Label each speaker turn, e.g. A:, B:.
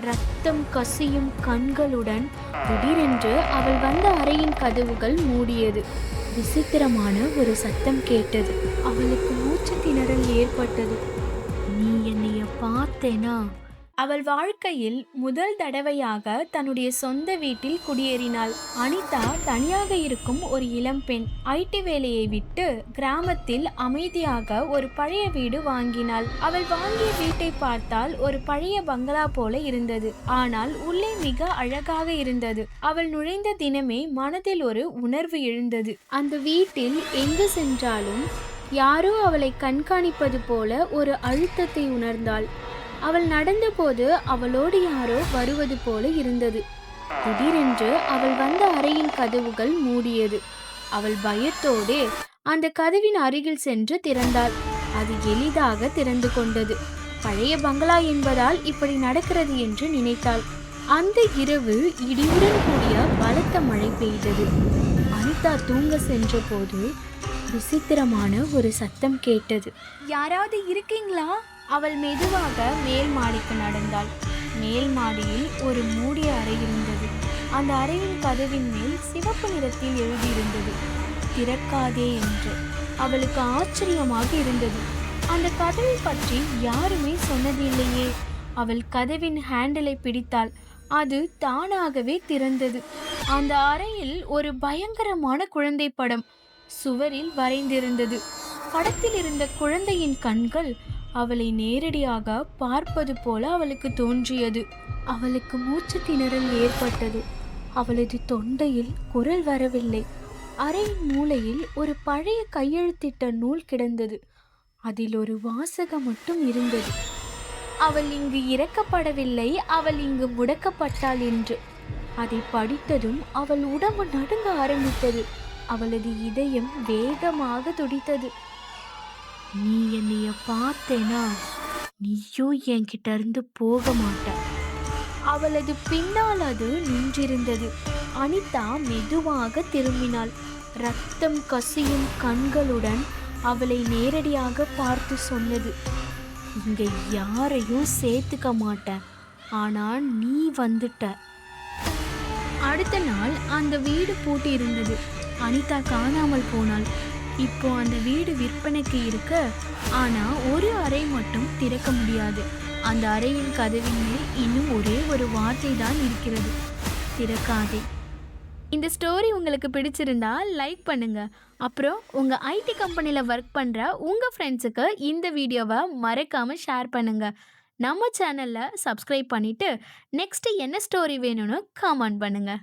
A: ரத்தம் கசியும் கண்களுடன் திடீரென்று அவள் வந்த அறையின் கதவுகள் மூடியது. விசித்திரமான ஒரு சத்தம் கேட்டது. அவளுக்கு மூச்சு திணறல் ஏற்பட்டது. நீ என்னைய பார்த்தேனா? அவள் வாழ்க்கையில் முதல் தடவையாக தன்னுடைய சொந்த வீட்டில் குடியேறினாள். அனிதா தனியாக இருக்கும் ஒரு இளம்பெண் ஐடி வேலையை விட்டு கிராமத்தில் அமைதியாக ஒரு பழைய வீடு வாங்கினாள். அவள் வாங்கிய வீட்டை பார்த்தால் ஒரு பழைய பங்களா போல இருந்தது. ஆனால் உள்ளே மிக அழகாக இருந்தது. அவள் நுழைந்த தினமே மனதில் ஒரு உணர்வு எழுந்தது. அந்த வீட்டில் எங்கு சென்றாலும் யாரோ அவளை கண்காணிப்பது போல ஒரு அழுத்தத்தை உணர்ந்தாள். அவள் நடந்தபோது அவளோடு யாரோ வருவது போல இருந்தது. திடீரென்று அவள் வந்த அறையின் கதவுகள் மூடியது. அவள் பயத்தோடே அந்த கதவின் அருகில் சென்று திறந்தாள். அது எளிதாக திறந்து கொண்டது. பழைய பங்களா என்பதால் இப்படி நடக்கிறது என்று நினைத்தாள். அந்த இரவு இடியுடன் கூடிய பலத்த மழை பெய்தது. அனிதா தூங்க சென்றபோது விசித்திரமான ஒரு சத்தம் கேட்டது. யாராவது இருக்கீங்களா? அவள் மெதுவாக மேல் மாடிக்கு நடந்தாள். மேல் மாடியில் ஒரு மூடிய அறை இருந்தது. அந்த அறையின் கதவின் மேல் சிவப்பு நிறத்தில் எழுதியிருந்தது திறக்காதே என்று. அவளுக்கு ஆச்சரியமாக இருந்தது. அந்த கதவை பற்றி யாருமே சொன்னதில்லையே. அவள் கதவின் ஹேண்டிலை பிடித்தாள். அது தானாகவே திறந்தது. அந்த அறையில் ஒரு பயங்கரமான குழந்தை படம் சுவரில் வரைந்திருந்தது. படத்தில் இருந்த குழந்தையின் கண்கள் அவளை நேரடியாக பார்ப்பது போல அவளுக்கு தோன்றியது. அவளுக்கு மூச்சு திணறல் ஏற்பட்டது. அவளது தொண்டையில் குரல் வரவில்லை. அறையின் மூலையில் ஒரு பழைய கையெழுத்திட்ட நூல் கிடந்தது. அதில் ஒரு வாசகம் மட்டும் இருந்தது. அவள் இங்கு இறக்கப்படவில்லை அவள் இங்கு முடக்கப்பட்டாள் என்று. அதை படித்ததும் அவள் உடம்பு நடுங்க ஆரம்பித்தது. அவளது இதயம் வேகமாக துடித்தது. நீ என்னைய பார்த்தேனா? நீயும் என்கிட்ட இருந்து போக மாட்ட அவளது பின்னால் அது நின்றிருந்தது. அனிதா மெதுவாக திரும்பினாள். ரத்தம் கசியும் கண்களுடன் அவளை நேரடியாக பார்த்து சொன்னது. இங்க யாரையும் சேர்த்துக்க மாட்டேன் ஆனால் நீ வந்துட்ட. அடுத்த நாள் அந்த வீடு பூட்டி இருந்தது அனிதா காணாமல் போனாள். இப்போ அந்த வீடு விற்பனைக்கு இருக்க ஆனா ஒரு அறை மட்டும் திறக்க முடியாது. அந்த அறையின் கதவின் மேல் இன்னும் ஒரே ஒரு வார்த்தை தான் இருக்கிறது. திறக்காதே. இந்த ஸ்டோரி உங்களுக்கு பிடிச்சிருந்தா லைக் பண்ணுங்க. அப்புறம் உங்க ஐடி கம்பெனியில் ஒர்க் பண்ற உங்க ஃப்ரெண்ட்ஸுக்கு இந்த வீடியோவை மறக்காம ஷேர் பண்ணுங்க. நம்ம சேனலில் சப்ஸ்கிரைப் பண்ணிவிட்டு நெக்ஸ்ட்டு என்ன ஸ்டோரி வேணும்னு கமெண்ட் பண்ணுங்கள்